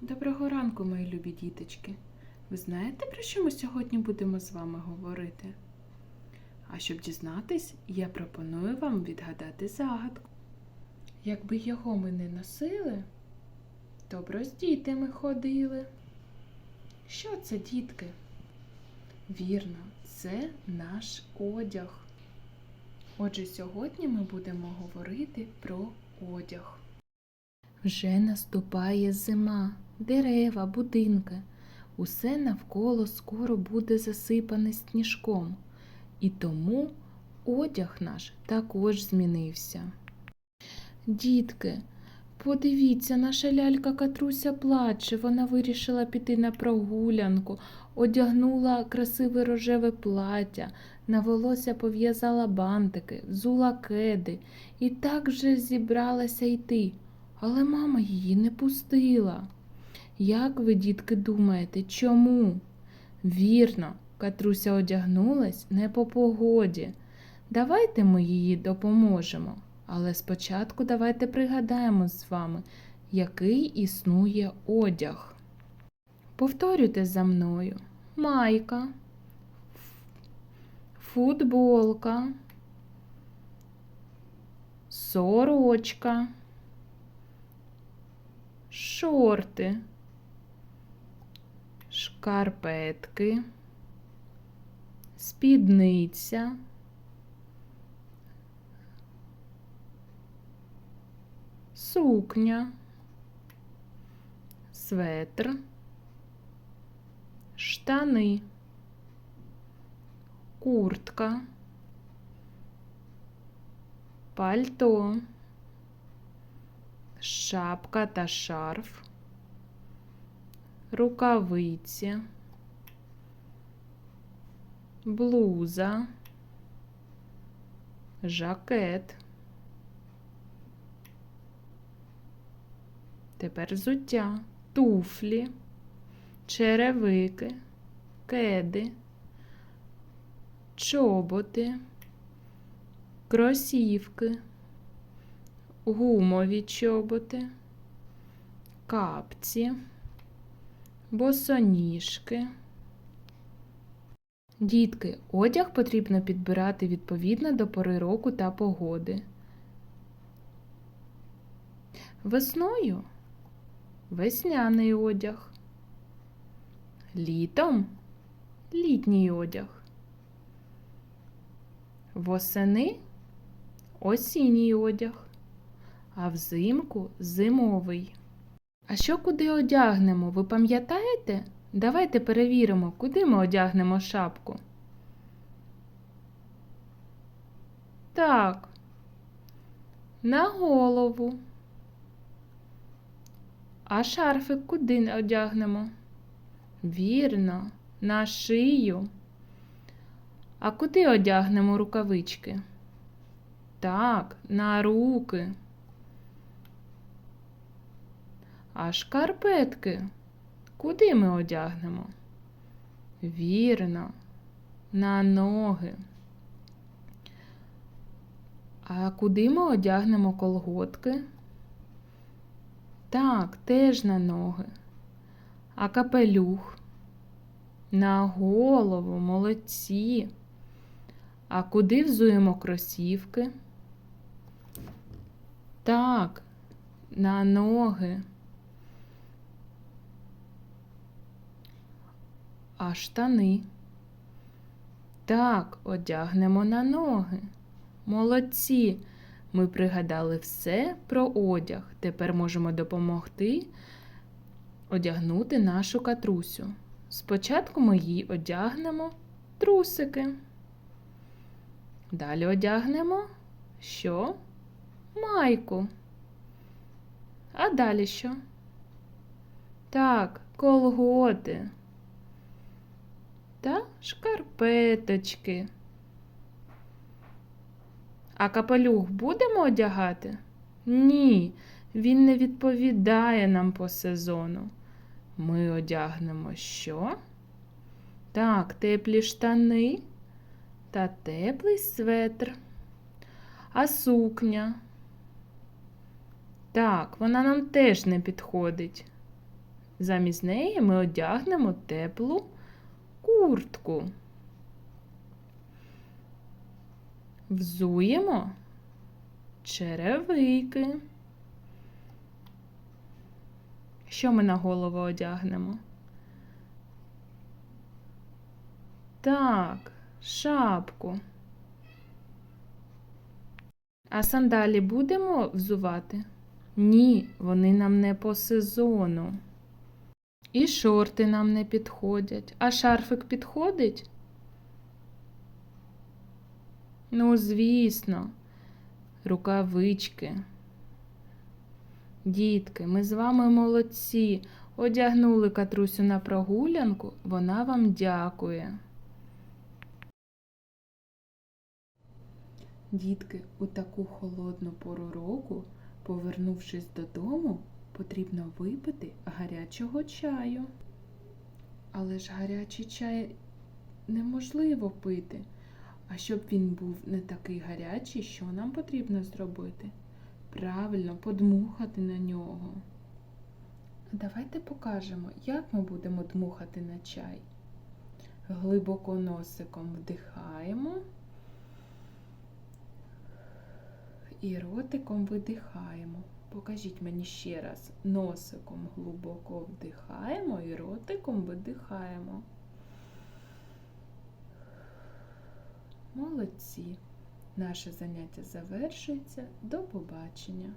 Доброго ранку, мої любі діточки. Ви знаєте, про що ми сьогодні будемо з вами говорити? А щоб дізнатись, я пропоную вам відгадати загадку. Якби його ми не носили, то б роздіти ми ходили. Що це, дітки? Вірно, це наш одяг. Отже, сьогодні ми будемо говорити про одяг. Вже наступає зима, дерева, будинки. Усе навколо скоро буде засипане сніжком. І тому одяг наш також змінився. Дітки, подивіться, наша лялька Катруся плаче. Вона вирішила піти на прогулянку, одягнула красиве рожеве плаття, на волосся пов'язала бантики, взула кеди і так же зібралася йти. Але мама її не пустила. Як ви, дітки, думаєте, чому? Вірно, Катруся одягнулась не по погоді. Давайте ми їй допоможемо. Але спочатку давайте пригадаємо з вами, який існує одяг. Повторюйте за мною: майка, футболка, сорочка шорти, шкарпетки, спідниця, сукня, светр, штани, куртка, пальто шапка та шарф, рукавиці, блуза, жакет. Тепер взуття, туфлі, черевики, кеди, чоботи, кросівки гумові чоботи, капці, босоніжки. Дітки, одяг потрібно підбирати відповідно до пори року та погоди. Весною весняний одяг. Літом літній одяг. Восени осінній одяг а взимку зимовий. А що куди одягнемо, ви пам'ятаєте? Давайте перевіримо, куди ми одягнемо шапку. Так, на голову. А шарфик куди одягнемо? Вірно, на шию. А куди одягнемо рукавички? Так, на руки. А шкарпетки куди ми одягнемо? Вірно, на ноги. А куди ми одягнемо колготки? Так, теж на ноги. А капелюх? На голову, молодці. А куди взуємо кросівки? Так, на ноги. А штани? Так, одягнемо на ноги. Молодці. Ми пригадали все про одяг. Тепер можемо допомогти одягнути нашу катрусю. Спочатку ми їй одягнемо трусики. Далі одягнемо що? Майку. А далі що? Так, колготи та шкарпеточки. А капелюх будемо одягати? Ні, він не відповідає нам по сезону. Ми одягнемо що? Так, теплі штани та теплий светр. А сукня? Так, вона нам теж не підходить. Замість неї ми одягнемо теплу куртку. Взуємо черевики. Що ми на голову одягнемо? Так, шапку. А сандалі будемо взувати? Ні, вони нам не по сезону. І шорти нам не підходять. А шарфик підходить? Ну, звісно, рукавички. Дітки, ми з вами молодці. Одягнули катрусю на прогулянку, вона вам дякує. Дітки, у таку холодну пору року, повернувшись додому, потрібно випити гарячого чаю. Але ж гарячий чай неможливо пити. А щоб він був не такий гарячий, що нам потрібно зробити? Правильно, подмухати на нього. Давайте покажемо, як ми будемо дмухати на чай. Глибоко носиком вдихаємо і ротиком видихаємо. Покажіть мені ще раз. Носиком глибоко вдихаємо і ротиком видихаємо. Молодці. Наше заняття завершується. До побачення.